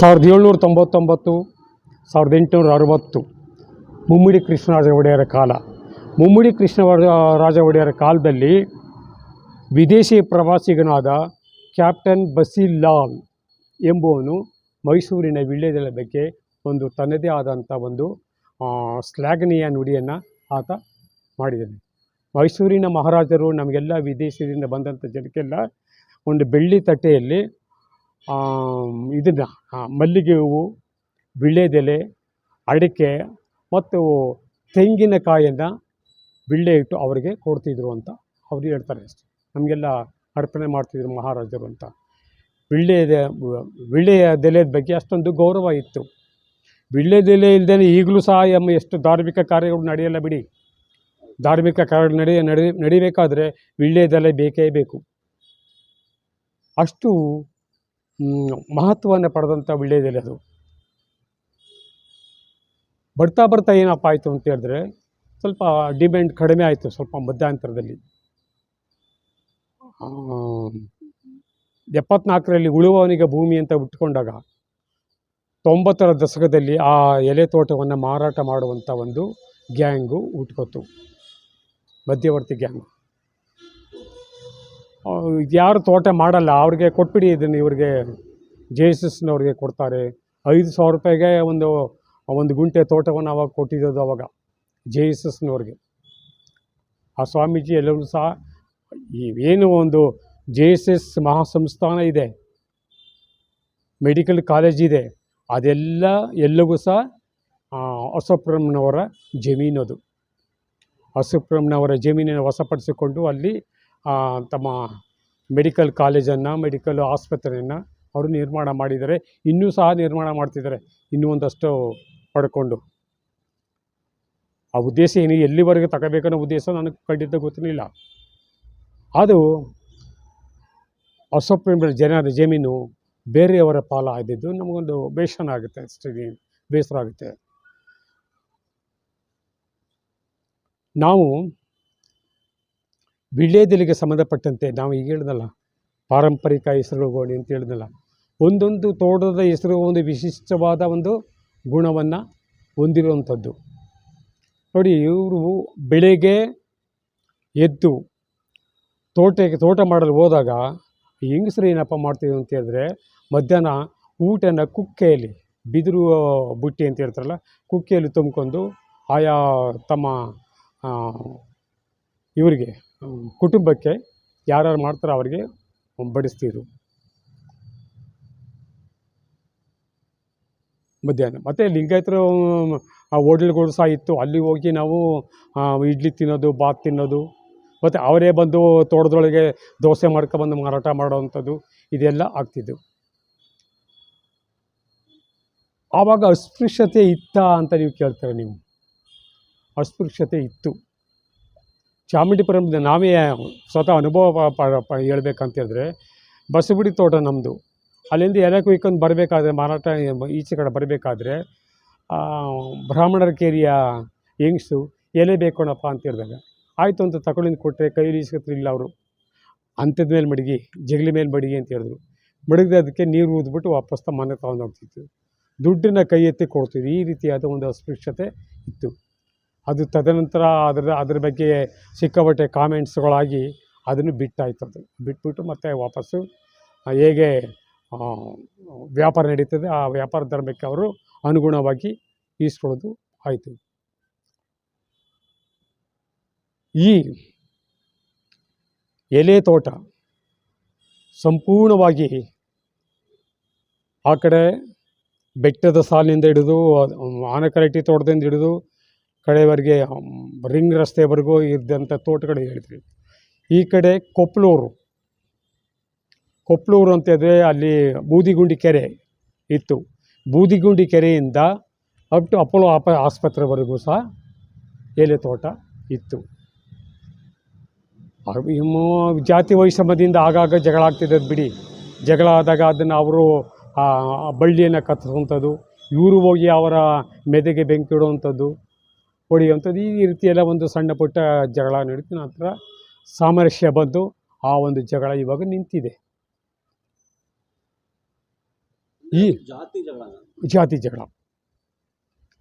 ಸಾವಿರದ ಏಳ್ನೂರ ತೊಂಬತ್ತೊಂಬತ್ತು, ಸಾವಿರದ ಎಂಟುನೂರ ಅರವತ್ತು, ಮುಮ್ಮಡಿ ಕೃಷ್ಣರಾಜ ಒಡೆಯರ ಕಾಲ. ಮುಮ್ಮಡಿ ಕೃಷ್ಣ ರಾಜ ಒಡೆಯರ ಕಾಲದಲ್ಲಿ ವಿದೇಶಿ ಪ್ರವಾಸಿಗನಾದ ಕ್ಯಾಪ್ಟನ್ ಬಸೀರ್ ಲಾಲ್ ಎಂಬುವನು ಮೈಸೂರಿನ ವಿಳ್ಯದೆಲೆ ಬಗ್ಗೆ ಒಂದು ತನ್ನದೇ ಆದಂಥ ಒಂದು ಶ್ಲಾಘನೀಯ ನುಡಿಯನ್ನು ಆತ ಮಾಡಿದ್ದಾನೆ ಮೈಸೂರಿನ ಮಹಾರಾಜರು ನಮಗೆಲ್ಲ ವಿದೇಶದಿಂದ ಬಂದಂಥ ಜನಕ್ಕೆಲ್ಲ ಒಂದು ಬೆಳ್ಳಿ ತಟ್ಟೆಯಲ್ಲಿ ಇದನ್ನು ಮಲ್ಲಿಗೆ ಹೂವು ಬಿಳೆದೆಲೆ ಅಡಿಕೆ ಮತ್ತು ತೆಂಗಿನಕಾಯನ್ನು ಬಿಳೆ ಇಟ್ಟು ಅವರಿಗೆ ಕೊಡ್ತಿದ್ರು ಅಂತ ಅವರು ಹೇಳ್ತಾರೆ ಅಷ್ಟೆ. ನಮಗೆಲ್ಲ ಅರ್ಪಣೆ ಮಾಡ್ತಿದ್ರು ಮಹಾರಾಜರು ಅಂತ. ವಿಳ್ಯದ ವಿಳ್ಳೆಯ ದೆಲೆಯ ಬಗ್ಗೆ ಅಷ್ಟೊಂದು ಗೌರವ ಇತ್ತು. ವೀಳ್ಯದೆಲೆ ಇಲ್ಲದೇ ಈಗಲೂ ಸಹ ಎಮ್ಮ ಎಷ್ಟು ಧಾರ್ಮಿಕ ಕಾರ್ಯಗಳು ನಡೆಯಲ್ಲ ಬಿಡಿ. ಧಾರ್ಮಿಕ ಕಾರ್ಯಗಳು ನಡೆಯ ನಡೆ ನಡಿಬೇಕಾದ್ರೆ ವೀಳ್ಯದೆಲೆ ಬೇಕೇ ಬೇಕು. ಅಷ್ಟು ಮಹತ್ವವನ್ನು ಪಡೆದಂಥ ವಿಳ್ಯದೆಲೆ ಅದು. ಬರ್ತಾ ಬರ್ತಾ ಏನಪ್ಪ ಆಯಿತು ಅಂತ ಹೇಳಿದ್ರೆ ಸ್ವಲ್ಪ ಡಿಮ್ಯಾಂಡ್ ಕಡಿಮೆ ಆಯಿತು ಸ್ವಲ್ಪ ಮಧ್ಯಾಂತರದಲ್ಲಿ. ಎಪ್ಪತ್ನಾಲ್ಕರಲ್ಲಿ ಉಳುವವನಿಗೆ ಭೂಮಿ ಅಂತ ಬಿಟ್ಕೊಂಡಾಗ ತೊಂಬತ್ತರ ದಶಕದಲ್ಲಿ ಆ ಎಲೆ ತೋಟವನ್ನು ಮಾರಾಟ ಮಾಡುವಂಥ ಒಂದು ಗ್ಯಾಂಗು ಹುಟ್ಕೊತು ಮಧ್ಯವರ್ತಿ ಗ್ಯಾಂಗು. ಯಾರು ತೋಟ ಮಾಡಲ್ಲ, ಅವ್ರಿಗೆ ಕೊಟ್ಬಿಡಿ ಇದನ್ನು ಇವ್ರಿಗೆ. ಜೆ ಎಸ್ ಎಸ್ನವ್ರಿಗೆ ಕೊಡ್ತಾರೆ. ಐದು ಸಾವಿರ ರೂಪಾಯಿಗೆ ಒಂದು ಒಂದು ಗುಂಟೆ ತೋಟವನ್ನು ಅವಾಗ ಕೊಟ್ಟಿರೋದು ಅವಾಗ ಜೆ ಎಸ್ ಎಸ್ನವ್ರಿಗೆ ಆ ಸ್ವಾಮೀಜಿ ಎಲ್ಲರೂ ಸಹ ಏನು ಒಂದು ಜೆ ಎಸ್ ಎಸ್ ಮಹಾಸಂಸ್ಥಾನ ಇದೆ, ಮೆಡಿಕಲ್ ಕಾಲೇಜ್ ಇದೆ, ಅದೆಲ್ಲ ಎಲ್ಲವೂ ಸಹ ಅಶೋಕ್ರಮ್ನವರ ಜಮೀನದು. ಅದು ಅಶೋಕ್ರಮ್ನವರ ಜಮೀನನ್ನು ವಶಪಡಿಸಿಕೊಂಡು ಅಲ್ಲಿ ತಮ್ಮ ಮೆಡಿಕಲ್ ಕಾಲೇಜನ್ನು, ಮೆಡಿಕಲ್ ಆಸ್ಪತ್ರೆಯನ್ನು ಅವರು ನಿರ್ಮಾಣ ಮಾಡಿದ್ದಾರೆ. ಇನ್ನೂ ಸಹ ನಿರ್ಮಾಣ ಮಾಡ್ತಿದ್ದಾರೆ. ಇನ್ನೂ ಒಂದಷ್ಟು ಪಡ್ಕೊಂಡು. ಆ ಉದ್ದೇಶ ಏನು? ಎಲ್ಲಿವರೆಗೆ ತಗೋಬೇಕನ್ನೋ ಉದ್ದೇಶ ನನಗೆ ಖಂಡಿತ ಗೊತ್ತಿರಲಿಲ್ಲ. ಅದು ಅಸೊಪ್ಪಿನ ಜನರ ಜಮೀನು ಬೇರೆಯವರ ಪಾಲ ಆಗಿದ್ದು ನಮಗೊಂದು ಬೇಸರ ಆಗುತ್ತೆ. ಸ್ಟಡಿ ಬೇಸರ ಆಗುತ್ತೆ. ನಾವು ವಿಳ್ಯದೆಲೆಗೆ ಸಂಬಂಧಪಟ್ಟಂತೆ ನಾವು ಈಗ ಹೇಳಿದ್ನಲ್ಲ, ಪಾರಂಪರಿಕ ಹೆಸರುಗಳು ಅಂತ ಹೇಳಿದ್ನಲ್ಲ, ಒಂದೊಂದು ತೋಟದ ಹೆಸರು ಒಂದು ವಿಶಿಷ್ಟವಾದ ಒಂದು ಗುಣವನ್ನು ಹೊಂದಿರುವಂಥದ್ದು. ನೋಡಿ, ಇವರು ಬೆಳೆಗೆ ಎದ್ದು ತೋಟಕ್ಕೆ, ತೋಟ ಮಾಡಲು ಹೋದಾಗ ಹೆಂಗಸರು ಏನಪ್ಪ ಮಾಡ್ತೀವಿ ಅಂತ ಹೇಳಿದ್ರೆ, ಮಧ್ಯಾಹ್ನ ಊಟನ ಕುಕ್ಕೆಯಲ್ಲಿ ಬಿದಿರು ಬುಟ್ಟಿ ಅಂತ ಹೇಳ್ತಾರಲ್ಲ, ಕುಕ್ಕೆಯಲ್ಲಿ ತುಂಬಿಕೊಂಡು ಆಯಾ ತಮ್ಮ ಇವರಿಗೆ ಕುಟುಂಬಕ್ಕೆ ಯಾರ್ಯಾರು ಮಾಡ್ತಾರೋ ಅವರಿಗೆ ಬಡಿಸ್ತಿದ್ರು ಮಧ್ಯಾಹ್ನ. ಮತ್ತು ಲಿಂಗಾಯತರು ಹೋಟೆಲ್ಗಳು ಸಹ ಇತ್ತು. ಅಲ್ಲಿ ಹೋಗಿ ನಾವು ಇಡ್ಲಿ ತಿನ್ನೋದು, ಬಾತ್ ತಿನ್ನೋದು, ಮತ್ತು ಅವರೇ ಬಂದು ತೋಟದೊಳಗೆ ದೋಸೆ ಮಾಡ್ಕೊಬಂದು ಮಾರಾಟ ಮಾಡೋವಂಥದ್ದು ಇದೆಲ್ಲ ಆಗ್ತಿದ್ದು ಆವಾಗ ಅಸ್ಪೃಶ್ಯತೆ ಇತ್ತಾ ಅಂತ ನೀವು ಕೇಳ್ತೀರ ನೀವು? ಅಸ್ಪೃಶ್ಯತೆ ಇತ್ತು. ಚಾಮುಂಡಿಪುರಮ್ದ ನಾವೇ ಸ್ವತಃ ಅನುಭವ ಹೇಳ್ಬೇಕಂತ ಹೇಳಿದ್ರೆ ಬಸಗುಡಿ ತೋಟ ನಮ್ಮದು ಅಲ್ಲಿಂದ ಎಲೆ ಕುಯ್ಕೊಂಡು ಬರಬೇಕಾದ್ರೆ ಮಾರಾಟ, ಈಚೆ ಕಡೆ ಬರಬೇಕಾದ್ರೆ ಬ್ರಾಹ್ಮಣರ ಕೇರಿಯ ಹೆಂಗ್ಸು, ಎಲೆ ಬೇಕೋಣಪ್ಪ ಅಂತ ಹೇಳಿದಾಗ, ಆಯಿತು ಅಂತ ತಗೊಳ್ಳಿಂದ ಕೊಟ್ಟರೆ ಕೈಲಿ ಇಸ್ಕೊತಿರ್ಲಿಲ್ಲ ಅವರು. ಅಂಥದ ಮೇಲೆ ಮಡಗಿ, ಜಗಲಿ ಮೇಲೆ ಮಡಗಿ ಅಂತ ಹೇಳಿದ್ರು. ಮಡಗಿದ ಅದಕ್ಕೆ ನೀರು ಊದ್ಬಿಟ್ಟು ವಾಪಸ್ ಮನೆ ತಗೊಂಡು ಹೋಗ್ತಿತ್ತು ದುಡ್ಡನ್ನ ಕೈ ಎತ್ತಿ ಕೊಡ್ತೀವಿ ಈ ರೀತಿಯಾದ ಒಂದು ಅಸ್ಪೃಶ್ಯತೆ ಇತ್ತು. ಅದು ತದನಂತರ ಅದರ, ಅದ್ರ ಬಗ್ಗೆ ಸಿಕ್ಕಾಪಟ್ಟೆ ಕಾಮೆಂಟ್ಸ್ಗಳಾಗಿ ಅದನ್ನು ಬಿಟ್ಟಾಯ್ತು ಅದು ಬಿಟ್ಬಿಟ್ಟು ಮತ್ತೆ ವಾಪಸ್ಸು ಹೇಗೆ ವ್ಯಾಪಾರ ನಡೀತದೆ, ಆ ವ್ಯಾಪಾರ ಧರ್ಮಕ್ಕೆ ಅವರು ಅನುಗುಣವಾಗಿ ಈಸ್ಕೊಳ್ಳೋದು ಆಯಿತು. ಈ ಎಲೆ ತೋಟ ಸಂಪೂರ್ಣವಾಗಿ ಆ ಕಡೆ ಬೆಟ್ಟದ ಸಾಲಿನಿಂದ ಹಿಡಿದು ಆನಕರಟ್ಟಿ ತೋಟದಿಂದ ಹಿಡಿದು ಕಡೆವರೆಗೆ ರಿಂಗ್ ರಸ್ತೆವರೆಗೂ ಇದ್ದಂಥ ತೋಟಗಳು ಹೇಳ್ತೀವಿ ಈ ಕಡೆ ಕೊಪ್ಪಳೂರು ಕೊಪ್ಪಳೂರು ಅಂತ ಹೇಳಿದ್ರೆ ಅಲ್ಲಿ ಬೂದಿಗುಂಡಿ ಕೆರೆ ಇತ್ತು. ಬೂದಿಗುಂಡಿ ಕೆರೆಯಿಂದ ಅಪ್ ಟು ಅಪೋಲೋ ಆಪ, ಆಸ್ಪತ್ರೆವರೆಗೂ ಸಹ ಎಲೆ ತೋಟ ಇತ್ತು. ಜಾತಿ ವೈಷಮ್ಯದಿಂದ ಆಗಾಗ ಜಗಳ ಆಗ್ತಿದ್ದದ್ದು ಬಿಡಿ. ಜಗಳ ಆದಾಗ ಅದನ್ನು ಅವರು, ಆ ಬಳ್ಳಿಯನ್ನು ಕತ್ತಿಸುವಂಥದ್ದು ಇವರು ಹೋಗಿ ಅವರ ಮೆದೆಗೆ ಬೆಂಕಿ ಇಡುವಂಥದ್ದು ಹೊಡೆಯುವಂಥದ್ದು. ಈ ರೀತಿಯೆಲ್ಲ ಒಂದು ಸಣ್ಣ ಪುಟ್ಟ ಜಗಳ ನಡೀತು. ನಂತರ ಸಾಮರಸ್ಯ ಬಂದು ಆ ಒಂದು ಜಗಳ ಇವಾಗ ನಿಂತಿದೆ. ಈ ಜಾತಿ ಜಗಳ. ಜಾತಿ ಜಗಳ.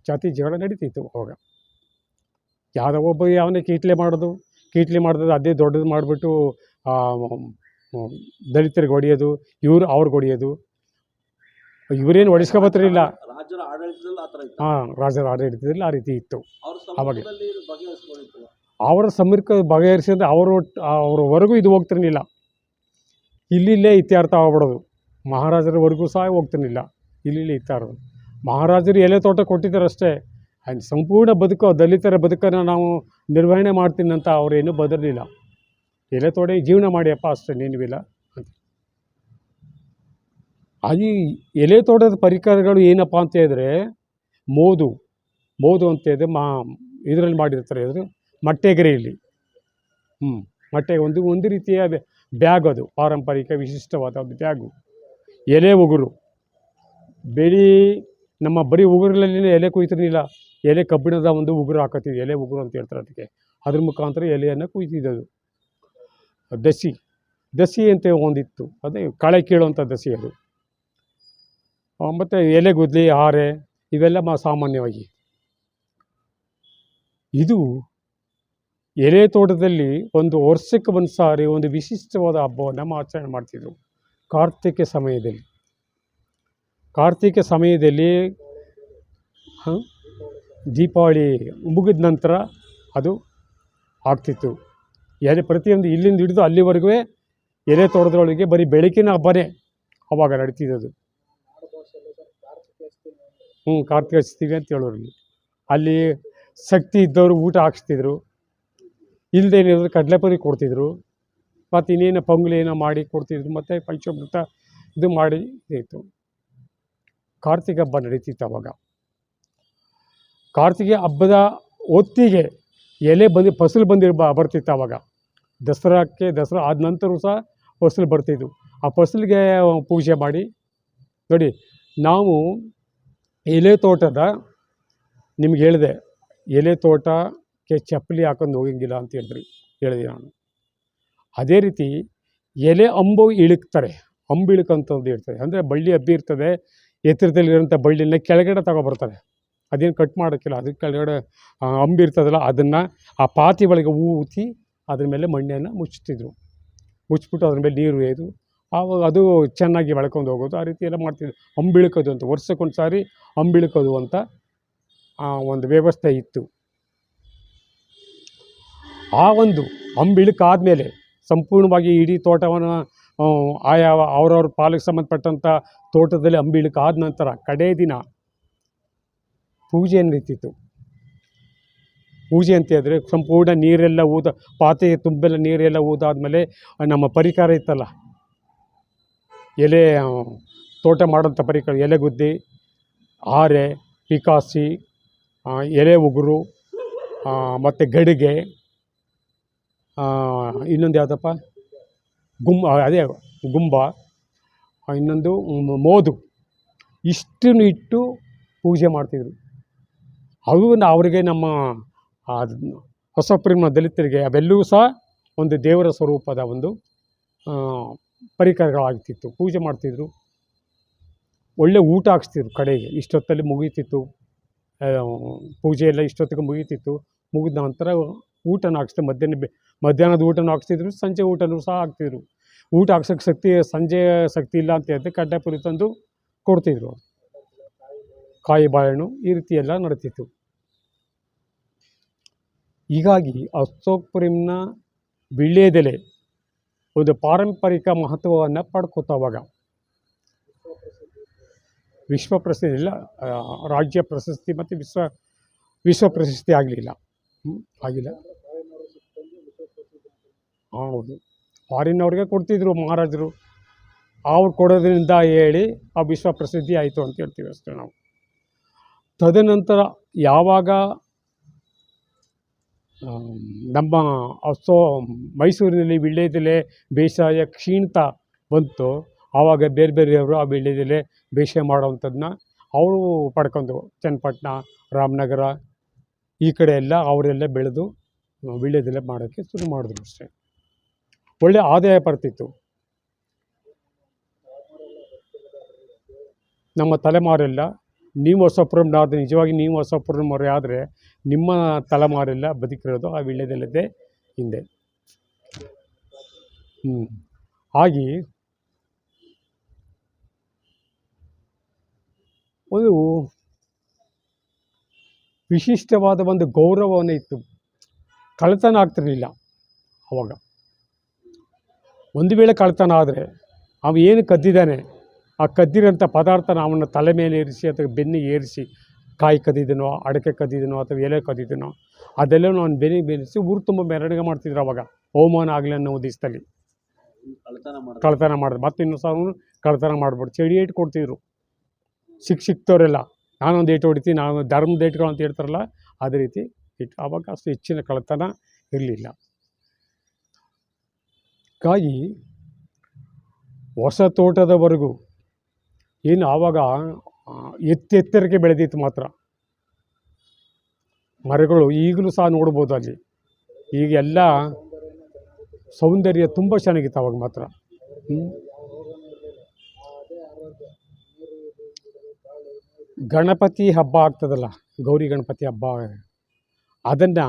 ಜಾತಿ ಜಗಳ ನಡೀತಿತ್ತು ಅವಾಗ. ಯಾವುದೋ ಒಬ್ಬ ಯಾವನೇ ಕೀಟ್ಲೆ ಮಾಡೋದು. ಕೀಟ್ಲೆ ಮಾಡಿದ್ರೆ ಅದೇ ದೊಡ್ಡದು ಮಾಡಿಬಿಟ್ಟು ದಲಿತರಿಗೆ ಹೊಡೆಯೋದು ಇವ್ರು ಅವ್ರಿಗೆ ಹೊಡೆಯೋದು. ಇವರೇನು ಹೊಡಿಸ್ಕೊಬತ್ತಿರಲಿಲ್ಲ ರಾಜ್ಯದ ಆಡಳಿತದಲ್ಲಿ ಇತ್ತು. ಹಾಂ ರಾಜರ ಆಡಳಿತದಲ್ಲಿ ಆ ರೀತಿ ಇತ್ತು. ಅವ್ರ ಅವಾಗೆ. ಇದು ಬಗೆಹರಿಸ್ಕೊಂಡಿತ್ತು? ಅವರ ಸಮೀರ್ಕ ಬಗೆಹರಿಸಿದ್ರೆ ಅವರು ಅವರವರೆಗೂ ಇದು ಹೋಗ್ತಿರ್ಲಿಲ್ಲ. ಇಲ್ಲಿಲ್ಲೇ ಇತ್ಯರ್ಥ ಆಗ್ಬಿಡೋದು. ಮಹಾರಾಜರವರೆಗೂ ಸಹ ಹೋಗ್ತಿರ್ಲಿಲ್ಲ. ಇಲ್ಲಿಲ್ಲೇ ಇತ್ಯಾರ್ಥ ಮಹಾರಾಜರು ಎಲೆ ತೋಟ ಕೊಟ್ಟಿದ್ದಾರೆ ಅಷ್ಟೇ ಆ್ಯಂಡ್ ಸಂಪೂರ್ಣ ಬದುಕು ದಲಿತರ ಬದುಕನ್ನು ನಾವು ನಿರ್ವಹಣೆ ಮಾಡ್ತೀನಿ ಅಂತ ಅವರೇನು ಬದಲಿಲ್ಲ ಎಲೆ ತೋಡೆ ಜೀವನ ಮಾಡಿಯಪ್ಪ ಅಷ್ಟೇ ನೀನುವಿಲ್ಲ. ಅದು ಎಲೆ ತೋಟದ ಪರಿಕರಗಳು ಏನಪ್ಪ ಅಂತ ಹೇಳಿದ್ರೆ ಮೋದು ಮೋದು ಅಂತ ಹೇಳಿದ್ರೆ ಮಾ, ಇದರಲ್ಲಿ ಮಾಡಿರ್ತಾರೆ ಅಂದರೆ ಮಟ್ಟೆಗೆರೆಯಲ್ಲಿ. ಹ್ಞೂ ಮಟ್ಟೆ ಒಂದು ಒಂದು ರೀತಿಯ ಬ್ಯಾಗ್ ಅದು, ಪಾರಂಪರಿಕ ವಿಶಿಷ್ಟವಾದ ಒಂದು ಬ್ಯಾಗು. ಎಲೆ ಉಗುರು. ಬೆಳಿ ನಮ್ಮ ಬರೀ ಉಗುರಲ್ಲಿ ಎಲೆ ಕುಯ್ತಿರ್ಲಿಲ್ಲ. ಎಲೆ ಕಬ್ಬಿಣದ ಒಂದು ಉಗುರು ಹಾಕತ್ತೀವಿ, ಎಲೆ ಉಗುರು ಅಂತ ಹೇಳ್ತಾರೆ ಅದಕ್ಕೆ. ಅದ್ರ ಮುಖಾಂತರ ಎಲೆಯನ್ನು ಕುಯ್ತಿದ್ದದು. ದಸಿ ದಸಿ ಅಂತ ಒಂದಿತ್ತು. ಅದೇ ಕಳೆ ಕೀಳುವಂಥ ದಸಿ ಅದು. ಮತ್ತು ಎಲೆಗುದ್ಲಿ ಹಾರೆ ಇವೆಲ್ಲ ಮಾ ಸಾಮಾನ್ಯವಾಗಿ. ಇದು ಎಲೆ ತೋಟದಲ್ಲಿ ಒಂದು ವರ್ಷಕ್ಕೆ ಒಂದು ಸಾರಿ ಒಂದು ವಿಶಿಷ್ಟವಾದ ಹಬ್ಬವನ್ನು ನಮ್ಮ ಆಚರಣೆ ಮಾಡ್ತಿದ್ರು. ಕಾರ್ತಿಕ ಸಮಯದಲ್ಲಿ. ಕಾರ್ತಿಕ ಸಮಯದಲ್ಲಿ? ದೀಪಾವಳಿ ಮುಗಿದ ನಂತರ ಅದು ಆಗ್ತಿತ್ತು. ಎಲೆ ಪ್ರತಿಯೊಂದು ಇಲ್ಲಿಂದ ಹಿಡಿದು ಅಲ್ಲಿವರೆಗೂ ಎಲೆ ತೋಟದೊಳಗೆ ಬರೀ ಬೆಳಕಿನ ಹಬ್ಬನೇ ಅವಾಗ ನಡೀತಿದ್ದದು ಹ್ಞೂ, ಕಾರ್ತಿಕ ಹಚ್ತೀವಿ ಅಂತ ಹೇಳೋರು ಅಲ್ಲಿ ಶಕ್ತಿ ಇದ್ದವರು ಊಟ ಹಾಕ್ಸ್ತಿದ್ರು. ಇಲ್ಲದೇನಿದ್ರು ಕಡಲೆಪುರಿ ಕೊಡ್ತಿದ್ರು. ಮತ್ತು ಇನ್ನೇನು ಏನೋ ಮಾಡಿ ಕೊಡ್ತಿದ್ರು. ಮತ್ತು ಪಂಚಾಮೃತ ಇದು ಮಾಡಿ ಇತ್ತು ಕಾರ್ತಿಕ ಹಬ್ಬ ನಡೀತಿತ್ತು ಅವಾಗ. ಕಾರ್ತಿಕ ಹಬ್ಬದ ಹೊತ್ತಿಗೆ ಎಲೆ ಬಂದು ಫಸಲು ಬಂದಿರ್ಬ ಬರ್ತಿತ್ತು ಅವಾಗ. ದಸರಾಕ್ಕೆ ದಸರಾ ಆದ ನಂತರ ಸಹ ಫಸಲು ಬರ್ತಿದ್ವು. ಆ ಫಸಲಿಗೆ ಪೂಜೆ ಮಾಡಿ. ನೋಡಿ, ನಾವು ಎಲೆ ತೋಟದ ನಿಮ್ಗೆ ಹೇಳಿದೆ, ಎಲೆ ತೋಟಕ್ಕೆ ಚಪ್ಪಲಿ ಹಾಕೊಂಡು ಹೋಗಂಗಿಲ್ಲ ಅಂತ ಹೇಳಿದ್ರಿ, ಹೇಳಿದೆ ನಾನು. ಅದೇ ರೀತಿ ಎಲೆ ಅಂಬು ಇಳುಕ್ತಾರೆ, ಅಂಬು ಇಳುಕಂಥದ್ದು ಹೇಳ್ತಾರೆ. ಅಂದರೆ ಬಳ್ಳಿ ಹಬ್ಬಿ ಇರ್ತದೆ ಎತ್ತರದಲ್ಲಿರೋಂಥ ಬಳ್ಳಿನ ಕೆಳಗಡೆ ತಗೊಬರ್ತಾರೆ ಅದೇನು ಕಟ್ ಮಾಡೋಕ್ಕಿಲ್ಲ ಅದಕ್ಕೆ ಕೆಳಗಡೆ ಅಂಬಿ ಇರ್ತದಲ್ಲ, ಅದನ್ನು ಆ ಪಾತಿ ಒಳಗೆ ಊತಿ ಅದ್ರ ಮೇಲೆ ಮಣ್ಣನ್ನು ಮುಚ್ಚುತ್ತಿದ್ರು. ಮುಚ್ಚಿಬಿಟ್ಟು ಅದ್ರ ಮೇಲೆ ನೀರು ಒಯ್ದು ಆವಾಗ ಅದು ಚೆನ್ನಾಗಿ ಬೆಳ್ಕೊಂಡು ಹೋಗೋದು. ಆ ರೀತಿ ಎಲ್ಲ ಮಾಡ್ತಿದ್ವಿ ಅಂಬಿಳ್ಕೋದು ಅಂತ, ವರ್ಷಕ್ಕೊಂದು ಸಾರಿ ಅಂಬಿಳ್ಕೋದು ಅಂತ ಆ ಒಂದು ವ್ಯವಸ್ಥೆ ಇತ್ತು. ಆ ಒಂದು ಅಂಬಿಳುಕಾದ್ಮೇಲೆ ಸಂಪೂರ್ಣವಾಗಿ ಇಡೀ ತೋಟವನ್ನು ಆಯಾ ಅವ್ರವ್ರ ಪಾಲಿಗೆ ಸಂಬಂಧಪಟ್ಟಂಥ ತೋಟದಲ್ಲಿ ಅಂಬಿಳುಕಾದ ನಂತರ ಕಡೇ ದಿನ ಪೂಜೆ ನಡೀತಿತ್ತು. ಪೂಜೆ ಅಂತ ಹೇಳಿದ್ರೆ ಸಂಪೂರ್ಣ ನೀರೆಲ್ಲ ಊದ ಪಾತ್ರೆ ತುಂಬೆಲ್ಲ ನೀರೆಲ್ಲ ಊದಾದ್ಮೇಲೆ ನಮ್ಮ ಪರಿಕಾರ ಇತ್ತಲ್ಲ ಎಲೆ ತೋಟ ಮಾಡೋಂಥ ಪರಿಕರ ಎಲೆಗುದ್ದಿ ಆರೆ, ಪಿಕಾಸಿ ಎಲೆ ಉಗುರು ಮತ್ತು ಗಡಿಗೆ ಇನ್ನೊಂದು ಯಾವುದಪ್ಪ? ಗುಂಬ ಅದೇ ಗುಂಬ ಇನ್ನೊಂದು ಮೋದು. ಇಷ್ಟನ್ನು ಇಟ್ಟು ಪೂಜೆ ಮಾಡ್ತಿದ್ರು. ಅವು ಅವರಿಗೆ ನಮ್ಮ ಹೊಸ ದಲಿತರಿಗೆ, ಅವೆಲ್ಲವೂ ಸಹ ಒಂದು ದೇವರ ಸ್ವರೂಪದ ಒಂದು ಪರಿಕರಗಳಾಗ್ತಿತ್ತು. ಪೂಜೆ ಮಾಡ್ತಿದ್ರು. ಒಳ್ಳೆ ಊಟ ಹಾಕ್ಸ್ತಿದ್ರು ಕಡೆಗೆ. ಇಷ್ಟೊತ್ತಲ್ಲಿ ಮುಗೀತಿತ್ತು. ಪೂಜೆ ಎಲ್ಲ ಇಷ್ಟೊತ್ತಿಗೆ ಮುಗೀತಿತ್ತು. ಮುಗಿದ ನಂತರ ಊಟನ ಹಾಕ್ಸ್ತಾರೆ ಮಧ್ಯಾಹ್ನ ಮಧ್ಯಾಹ್ನದ ಊಟನೂ ಹಾಕ್ಸ್ತಿದ್ರು, ಸಂಜೆ ಊಟನೂ ಸಹ ಹಾಕ್ತಿದ್ರು. ಊಟ ಹಾಕ್ಸೋಕ್ಕೆ ಶಕ್ತಿ, ಸಂಜೆ ಶಕ್ತಿ ಇಲ್ಲ ಅಂತ ಹೇಳಿದ್ರೆ ಕಡ್ಡಾಯಪುರಿ ತಂದು ಕೊಡ್ತಿದ್ರು ಕಾಯಿ ಬಾಳೆಹಣ್ಣು ಈ ರೀತಿ ಎಲ್ಲ ನಡೀತಿತ್ತು. ಹೀಗಾಗಿ ಅಶೋಕ್ಪುರಿಮ್ನ ವೀಳ್ಯದೆಲೆ ಒಂದು ಪಾರಂಪರಿಕ ಮಹತ್ವವನ್ನು ಪಡ್ಕೋತಾವಾಗ ವಿಶ್ವ ಪ್ರಶಸ್ತಿ ಇಲ್ಲ ರಾಜ್ಯ ಪ್ರಶಸ್ತಿ ಮತ್ತು ವಿಶ್ವ ವಿಶ್ವ ಪ್ರಶಸ್ತಿ ಆಗಲಿಲ್ಲ. ಆಗಿಲ್ಲ. ಹೌದು. ಫಾರಿನವ್ರಿಗೆ ಕೊಡ್ತಿದ್ರು, ಮಹಾರಾಜರು. ಅವ್ರು ಕೊಡೋದ್ರಿಂದ ಹೇಳಿ ಆ ವಿಶ್ವ ಪ್ರಸಿದ್ಧಿ ಆಯಿತು ಅಂತ ಹೇಳ್ತೀವಿ ಅಷ್ಟೇ ನಾವು. ತದನಂತರ ಯಾವಾಗ ನಮ್ಮ ಸೋ ಮೈಸೂರಿನಲ್ಲಿ ವೀಳ್ಯದೆಲೆ ಬೇಸಾಯ ಕ್ಷೀಣಿತ ಬಂತು. ಆವಾಗ ಬೇರೆ ಬೇರೆಯವರು ಆ ವೀಳ್ಯದೆಲೆ ಬೇಸಾಯ ಮಾಡೋವಂಥದ್ದನ್ನ ಅವರು ಪಡ್ಕೊಂಡು ಚನ್ನಪಟ್ಟಣ, ರಾಮನಗರ ಈ ಕಡೆ ಎಲ್ಲ ಅವರೆಲ್ಲ ಬೆಳೆದು ವೀಳ್ಯದೆಲೆ ಮಾಡೋಕ್ಕೆ ಶುರು ಮಾಡಿದ್ರು ಅಷ್ಟೇ. ಒಳ್ಳೆ ಆದಾಯ ಬರ್ತಿತ್ತು. ನಮ್ಮ ತಲೆಮಾರೆಲ್ಲ, ನೀವು ಹೊಸಪುರಂನಾದ ನಿಜವಾಗಿ ನೀವು ಹೊಸಪುರಂನವರೇ ಆದರೆ ನಿಮ್ಮ ತಲೆಮಾರೆಲ್ಲ ಬದುಕಿರೋದು ಆ ವೀಳ್ಯದೆಲೆದೇ ಹಿಂದೆ. ಹ್ಞೂ ಹಾಗೆ ಒಂದು ವಿಶಿಷ್ಟವಾದ ಒಂದು ಗೌರವವನ್ನು ಇತ್ತು. ಕಳ್ಳತನ ಆಗ್ತಿರಲಿಲ್ಲ ಅವಾಗ. ಒಂದು ವೇಳೆ ಕಳ್ಳತನ ಆದರೆ ಅವ ಏನು ಕದ್ದಿದ್ದಾನೆ? ಆ ಕದ್ದಿರೋಂಥ ಪದಾರ್ಥನ ಅವನ ತಲೆ ಮೇಲೆ ಏರಿಸಿ ಅಥವಾ ಬೆನ್ನಿಗೆ ಏರಿಸಿ ಕಾಯಿ ಕದ್ದಿದ್ದನೋ ಅಡಕೆ ಕದ್ದಿದ್ದನೋ ಅಥವಾ ಎಲೆ ಕದ್ದಿದ್ದನೋ ಅದೆಲ್ಲ ಅವ್ನು ಬೆನಿ ಬೆರೆಸಿ ಊರು ತುಂಬ ಮೆರವಣಿಗೆ ಮಾಡ್ತಿದ್ರು ಅವಾಗ. ಅವಮಾನ ಆಗಲಿ ಅನ್ನೋ ಉದ್ದೇಶದಲ್ಲಿ. ಕಳತನ ಮಾಡೋದು ಕಳ್ತನ ಮಾಡಿದ್ರು ಮತ್ತೆ ಇನ್ನೊಂದು ಸಾವಿರ ಕಳತನ ಮಾಡ್ಬಿಟ್ಟು ಚಡಿ ಏಟ್ ಕೊಡ್ತಿದ್ರು. ಸಿಕ್ಕ ಸಿಕ್ತವರೆಲ್ಲ. ನಾನೊಂದು ಏಟು ಹೊಡಿತೀನಿ ನಾನು ಧರ್ಮದ ಏಟ್ಗಳು ಅಂತ ಹೇಳ್ತಾರಲ್ಲ ಅದೇ ರೀತಿ ಇಟ್ಟು ಅವಾಗ ಅಷ್ಟು ಹೆಚ್ಚಿನ ಕಳ್ತನ ಇರಲಿಲ್ಲ. ಹಾಗಾಗಿ ಹೊಸ ತೋಟದವರೆಗೂ ಏನು ಆವಾಗ ಎತ್ತೆತ್ತರಕ್ಕೆ ಬೆಳೆದಿತ್ತು ಮಾತ್ರ. ಮರಗಳು ಈಗಲೂ ಸಹ ನೋಡ್ಬೋದು ಅಲ್ಲಿ. ಈಗ ಎಲ್ಲ ಸೌಂದರ್ಯ ತುಂಬ ಚೆನ್ನಾಗಿತ್ತು ಅವಾಗ ಮಾತ್ರ. ಗಣಪತಿ ಹಬ್ಬ ಆಗ್ತದಲ್ಲ, ಗೌರಿ ಗಣಪತಿ ಹಬ್ಬ, ಅದನ್ನು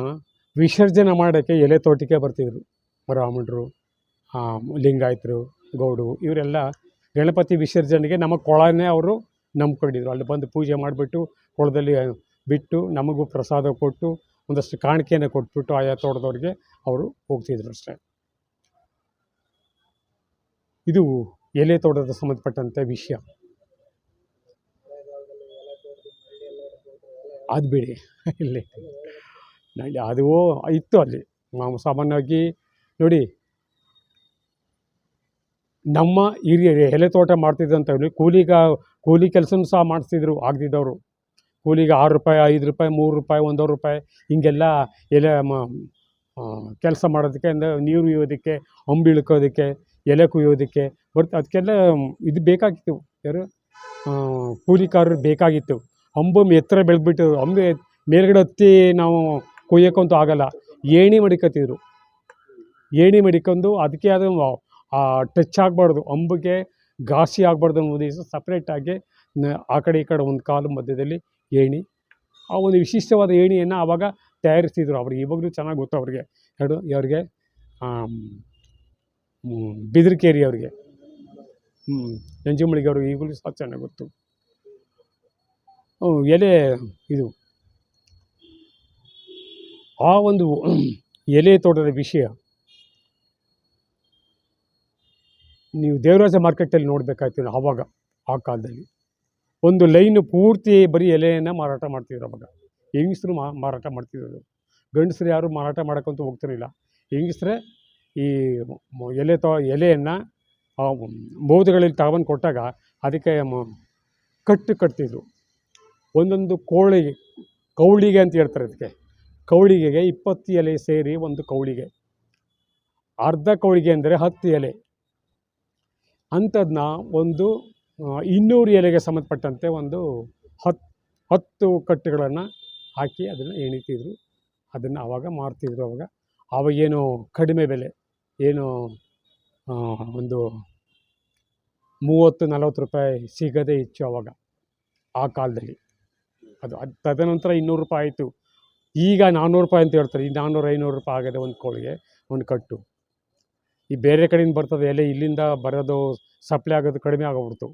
ವಿಸರ್ಜನೆ ಮಾಡೋಕ್ಕೆ ಎಲೆ ತೋಟಕ್ಕೆ ಬರ್ತಿದ್ರು ಬ್ರಾಹ್ಮಣರು ಲಿಂಗಾಯತರು, ಗೌಡು, ಇವರೆಲ್ಲ ಗಣಪತಿ ವಿಸರ್ಜನೆಗೆ ನಮ್ಮ ಕೊಳನೇ ಅವರು ನಂಬ್ಕೊಂಡಿದ್ರು. ಅಲ್ಲಿ ಬಂದು ಪೂಜೆ ಮಾಡಿಬಿಟ್ಟು ಕೊಳದಲ್ಲಿ ಬಿಟ್ಟು ನಮಗೂ ಪ್ರಸಾದ ಕೊಟ್ಟು ಒಂದಷ್ಟು ಕಾಣಿಕೆಯನ್ನು ಕೊಟ್ಬಿಟ್ಟು ಆಯಾ ತೋಟದವ್ರಿಗೆ ಅವರು ಹೋಗ್ತಿದ್ರು ಅಷ್ಟೇ. ಇದು ಎಲೆ ತೋಟದ ಸಂಬಂಧಪಟ್ಟಂಥ ವಿಷಯ. ಅದು ಬಿಡಿ. ಇಲ್ಲಿ ಅದು ಇತ್ತು ಅಲ್ಲಿ. ನಾವು ಸಾಮಾನ್ಯವಾಗಿ ನೋಡಿ ನಮ್ಮ ಹಿರಿಯರು ಎಲೆ ತೋಟ ಮಾಡ್ತಿದ್ದಂಥವ್ರು, ಕೂಲಿಗ, ಕೂಲಿ ಕೆಲಸನೂ ಸಹ ಮಾಡಿಸ್ತಿದ್ರು, ಆಗದಿದ್ದವರು. ಕೂಲಿಗೆ ಆರು ರೂಪಾಯಿ, ಐದು ರೂಪಾಯಿ, ಮೂರು ರೂಪಾಯಿ, ಒಂದೂವರೆ ರೂಪಾಯಿ, ಹಿಂಗೆಲ್ಲ ಎಲೆ ಕೆಲಸ ಮಾಡೋದಕ್ಕೆ, ಅಂದರೆ ನೀರು ಇಯೋದಕ್ಕೆ ಅಂಬು ಇಳ್ಕೋದಕ್ಕೆ, ಎಲೆ ಕುಯ್ಯೋದಕ್ಕೆ ಬರ್ತ, ಅದಕ್ಕೆಲ್ಲ ಇದು ಬೇಕಾಗಿತ್ತು. ಯಾರು? ಕೂಲಿಕಾರರು ಬೇಕಾಗಿತ್ತು. ಅಂಬು ಎತ್ತರ ಬೆಳೆದ್ಬಿಟ್ಟು ಅಂಬೆ ಮೇಲ್ಗಡೆ ಹತ್ತಿ ನಾವು ಕೊಯ್ಯೋಕ್ಕಂತೂ ಆಗಲ್ಲ. ಏಣಿ ಮಡಿಕತ್ತಿದ್ರು. ಏಣಿ ಮಡಿಕೊಂಡು ಅದಕ್ಕೆ ಅದು ಟಚ್ ಆಗಬಾರ್ದು, ಅಂಬಿಗೆ ಘಾಸಿ ಆಗಬಾರ್ದು ಅನ್ನೋ ಉದ್ದೇಶ ಸಪ್ರೇಟಾಗಿ ಆ ಕಡೆ ಈ ಕಡೆ ಒಂದು ಕಾಲು ಮಧ್ಯದಲ್ಲಿ ಏಣಿ, ಆ ಒಂದು ವಿಶಿಷ್ಟವಾದ ಏಣಿಯನ್ನು ಆವಾಗ ತಯಾರಿಸ್ತಿದ್ರು ಅವ್ರಿಗೆ ಇವಾಗಲೂ ಚೆನ್ನಾಗಿ ಗೊತ್ತು ಅವ್ರಿಗೆ. ಎರಡು ಅವ್ರಿಗೆ ಬಿದಿರ್ಕೇರಿ ಅವ್ರಿಗೆ. ನಂಜುಮಳಿಗೆ ಅವ್ರಿಗೆ ಈಗಲೂ ಸಹ ಚೆನ್ನಾಗಿ ಗೊತ್ತು. ಎಲೆ ಇದು, ಆ ಒಂದು ಎಲೆ ತೋಟದ ವಿಷಯ. ನೀವು ದೇವರಾಜ ಮಾರ್ಕೆಟಲ್ಲಿ ನೋಡಬೇಕಾಯ್ತು ಆವಾಗ ಆ ಕಾಲದಲ್ಲಿ. ಒಂದು ಲೈನ್ ಪೂರ್ತಿ ಬರೀ ಎಲೆಯನ್ನು ಮಾರಾಟ ಮಾಡ್ತಿದ್ರು ಅವಾಗ. ಹೆಂಗಸರು ಮಾ, ಮಾರಾಟ ಮಾಡ್ತಿದ್ರು ಗಂಡಸರು ಯಾರು ಮಾರಾಟ ಮಾಡೋಕ್ಕಂತೂ ಹೋಗ್ತಿರಲಿಲ್ಲ. ಹೆಂಗಸ್ರೆ ಈ ಎಲೆ ತ, ಎಲೆಯನ್ನು ಮೌದುಗಳಲ್ಲಿ ತಗೊಂಡು ಕೊಟ್ಟಾಗ ಅದಕ್ಕೆ ಕಟ್ಟು ಕಟ್ತಿದ್ರು. ಒಂದೊಂದು ಕೋಳಿಗೆ, ಕೌಳಿಗೆ ಅಂತ ಹೇಳ್ತಾರೆ ಅದಕ್ಕೆ. ಕೌಳಿಗೆಗೆ ಇಪ್ಪತ್ತು ಎಲೆ ಸೇರಿ ಒಂದು ಕೌಳಿಗೆ. ಅರ್ಧ ಕೌಳಿಗೆ ಅಂದರೆ ಹತ್ತು ಎಲೆ. ಅಂಥದ್ದನ್ನ ಒಂದು ಇನ್ನೂರು ಎಲೆಗೆ ಸಂಬಂಧಪಟ್ಟಂತೆ ಒಂದು ಹತ್ತು ಹತ್ತು ಕಟ್ಟುಗಳನ್ನು ಹಾಕಿ ಅದನ್ನು ಎಣಿತಿದ್ರು. ಅದನ್ನು ಆವಾಗ ಮಾರ್ತಿದ್ರು ಅವಾಗ. ಆವಾಗೇನು ಕಡಿಮೆ ಬೆಲೆ, ಏನು ಒಂದು ಮೂವತ್ತು, ನಲವತ್ತು ರೂಪಾಯಿ ಸಿಗದೇ ಹೆಚ್ಚು ಆವಾಗ ಆ ಕಾಲದಲ್ಲಿ. ಅದು ಅದು, ತದನಂತರ ಇನ್ನೂರು ರೂಪಾಯಿ ಆಯಿತು. ಈಗ ನಾನ್ನೂರು ರೂಪಾಯಿ ಅಂತ ಹೇಳ್ತಾರೆ. ಈ ನಾನ್ನೂರು ಐನೂರು ರೂಪಾಯಿ ಆಗಿದೆ ಒಂದು ಕೋಳಿಗೆ ಒಂದು ಕಟ್ಟು. ಈ ಬೇರೆ ಕಡೆಯಿಂದ ಬರ್ತದೆ ಎಲೆ ಇಲ್ಲಿಂದ ಬರೋದು ಸಪ್ಲೈ ಆಗೋದು ಕಡಿಮೆ ಆಗೋಗ್ಬಿಡ್ತು